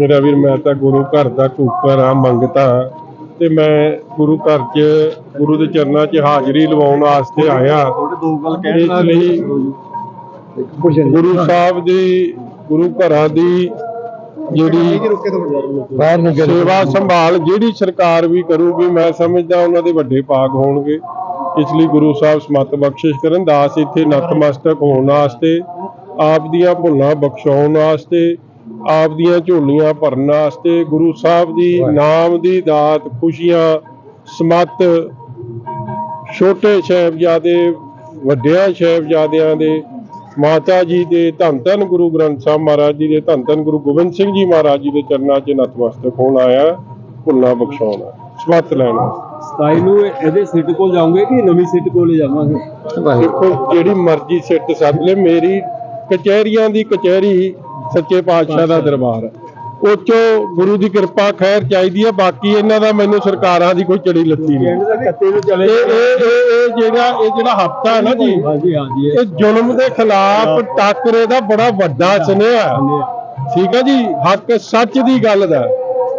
ਮੇਰਾ ਵੀਰ ਮੈਂ ਤਾਂ ਗੁਰੂ ਘਰ ਦਾ ਕੂਕਰ ਆ ਮੰਗਤਾ ਤੇ ਮੈਂ ਗੁਰੂ ਘਰ 'ਚ ਗੁਰੂ ਦੇ ਚਰਨਾਂ 'ਚ ਹਾਜ਼ਰੀ ਲਵਾਉਣ ਵਾਸਤੇ ਆਇਆ। ਦੋ ਗੱਲ ਲਈ ਗੁਰੂ ਸਾਹਿਬ। ਦੀ ਗੁਰੂ ਘਰਾਂ ਦੀ ਜਿਹੜੀ ਬਾਹਰ ਨੂੰ ਸੇਵਾ ਸੰਭਾਲ ਜਿਹੜੀ ਸਰਕਾਰ ਵੀ ਕਰੂਗੀ ਮੈਂ ਸਮਝਦਾ ਉਹਨਾਂ ਦੇ ਵੱਡੇ ਭਾਗ ਹੋਣਗੇ। ਇਸ ਲਈ ਗੁਰੂ ਸਾਹਿਬ ਸਮਤ ਬਖਸ਼ਿਸ਼ ਕਰਨ ਦਾਸ ਇੱਥੇ ਨਤਮਸਤਕ ਹੋਣ ਵਾਸਤੇ ਆਪ ਦੀਆਂ ਭੁੱਲਾਂ ਬਖਸ਼ਾਉਣ ਵਾਸਤੇ ਆਪ ਦੀਆਂ ਝੋਲੀਆਂ ਭਰਨ ਵਾਸਤੇ ਗੁਰੂ ਸਾਹਿਬ ਦੀ ਨਾਮ ਦੀ ਦਾਤ ਖੁਸ਼ੀਆਂ ਸਮਤ ਛੋਟੇ ਸਾਹਿਬਜ਼ਾਦੇ ਵੱਡਿਆਂ ਸਾਹਿਬਜ਼ਾਦਿਆਂ ਦੇ ਮਾਤਾ ਜੀ ਦੇ ਧੰਨ ਧੰਨ ਗੁਰੂ ਗ੍ਰੰਥ ਸਾਹਿਬ ਮਹਾਰਾਜ ਜੀ ਦੇ ਧੰਨ ਧੰਨ ਗੁਰੂ ਗੋਬਿੰਦ ਸਿੰਘ ਜੀ ਮਹਾਰਾਜ ਜੀ ਦੇ ਚਰਨਾਂ 'ਚ ਨਤਮਸਤਕ ਹੋਣ ਆਇਆ? ਭੁੱਲਾਂ ਬਖਸ਼ਾਉਣਾ। ਸਮਤ ਲੈਣਾ 27 ਨੂੰ ਇਹਦੇ ਸਿੱਟ ਕੋਲ ਜਾਓਗੇ ਕਿ ਨਵੀਂ ਸਿੱਟ ਕੋਲ ਜਾਵਾਂਗੇ? ਦੇਖੋ ਜਿਹੜੀ ਮਰਜ਼ੀ ਸਿੱਟ ਸੱਦ ਲੈ ਮੇਰੀ ਕਚਹਿਰੀਆਂ ਦੀ ਕਚਹਿਰੀ ਸੱਚੇ ਪਾਤਸ਼ਾਹ ਦਾ ਦਰਬਾਰ। ਹੈ ਉਹ 'ਚੋਂ ਗੁਰੂ ਦੀ ਕਿਰਪਾ ਖੈਰ ਚਾਹੀਦੀ ਹੈ ਬਾਕੀ ਇਹਨਾਂ ਦਾ ਮੈਨੂੰ ਸਰਕਾਰਾਂ ਦੀ ਕੋਈ ਚੜੀ ਲੱਤੀ ਨਹੀਂ। ਇਹ ਇਹ ਜਿਹੜਾ ਇਹ ਜਿਹੜਾ ਹਫਤਾ ਹੈ ਨਾ ਜੀ ਇਹ ਜ਼ੁਲਮ ਦੇ ਖਿਲਾਫ ਟਾਕਰੇ ਦਾ ਬੜਾ ਵੱਡਾ ਸੁਨੇਹਾ ਹੈ। ਠੀਕ ਹੈ ਜੀ ਹੱਕ ਸੱਚ ਦੀ ਗੱਲ ਦਾ।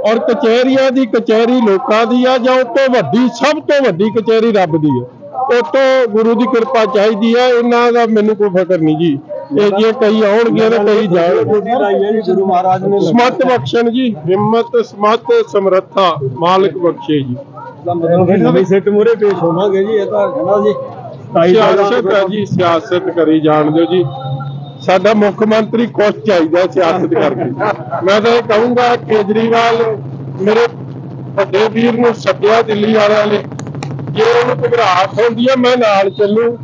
ਔਰ ਕਚਹਿਰੀਆਂ ਦੀ ਕਚਹਿਰੀ ਲੋਕਾਂ ਦੀ ਆ ਜਾਂ ਉਹ ਤੋਂ ਵੱਡੀ ਸਭ ਤੋਂ ਵੱਡੀ ਕਚਹਿਰੀ ਰੱਬ ਦੀ ਆ। ਉਹ ਤੋਂ ਗੁਰੂ ਦੀ ਕਿਰਪਾ ਚਾਹੀਦੀ ਆ ਇਹਨਾਂ ਦਾ ਮੈਨੂੰ ਕੋਈ ਫਿਕਰ ਨਹੀਂ ਜੀ। ਇਹ ਜੇ ਕਈ ਆਉਣਗੇ ਤਾਂ ਕਈ ਜਾਣਗੇ ਲਾਈ ਹੈ ਜੀ ਗੁਰੂ ਮਹਾਰਾਜ ਨੇ ਸਮਤ ਬਖਸ਼ਣ ਜੀ ਹਿੰਮਤ ਸਮਤ ਸਮਰੱਥਾ ਮਾਲਕ ਬਖਸ਼ੇ ਜੀ। ਦਾ ਮਤਲਬ ਫਿਰ ਨਵੀਂ ਸਿੱਟ ਮੂਰੇ ਪੇਸ਼ ਹੋਵਾਂਗੇ ਜੀ ਇਹ ਤਾਂ ਕਹਿੰਦਾ ਜੀ 27 ਸਿਆਸਤ ਹੈ ਜੀ। ਸਿਆਸਤ ਕਰੀ ਜਾਣ ਦਿਓ ਜੀ। ਸਾਡਾ ਮੁੱਖ ਮੰਤਰੀ ਕੁਛ ਚਾਹੀਦਾ ਸਿਆਸਤ ਕਰਕੇ। ਮੈਂ ਤਾਂ ਇਹ ਕਹੂੰਗਾ ਕੇਜਰੀਵਾਲ ਮੇਰੇ ਵੱਡੇ ਵੀਰ ਨੂੰ ਸੱਦਿਆ ਦਿੱਲੀ ਵਾਲਿਆਂ ਨੇ। ਜੇ ਉਹਨੂੰ ਘਬਰਾਹਟ ਹੁੰਦੀ ਹੈ ਮੈਂ ਨਾਲ ਚੱਲੂ।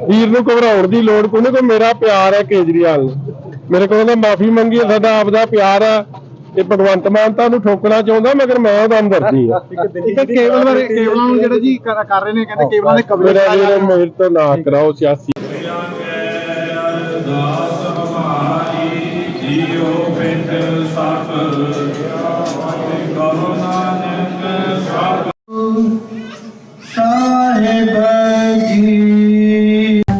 ਵੀਰ ਨੂੰ ਘਬਰਾਉਣ ਦੀ ਲੋੜ ਕੋਈ ਨਹੀਂ ਕਿ ਮੇਰਾ ਪਿਆਰ ਹੈ ਕੇਜਰੀਵਾਲ। ਨੂੰ ਮੇਰੇ ਕੋਲ ਤਾਂ ਮਾਫੀ ਮੰਗੀ ਹੈ, ਸਾਡਾ ਆਪਦਾ ਪਿਆਰ ਆ ਇਹ ਭਗਵੰਤ ਮਾਨ ਤਾਂ ਉਹਨੂੰ ਠੋਕਣਾ ਚਾਹੁੰਦਾ ਮਗਰ ਮੈਂ ਉਹਦਾ ਹਮਦਰਦੀ ਆ ਇੱਕ ਕੇਬਲ ਬਾਰੇ ਕੇਬਲਾਂ ਨੂੰ ਜਿਹੜਾ ਜੀ ਕਰ ਰਹੇ ਨੇ ਕਹਿੰਦੇ ਕੇਬਲਾਂ ਦੇ ਕਬਜ਼ੇ ਮੇਰਾ ਵੀਰ ਮੇਰੇ ਤੋਂ ਨਾ ਕਰਾਓ ਸਿਆਸੀ।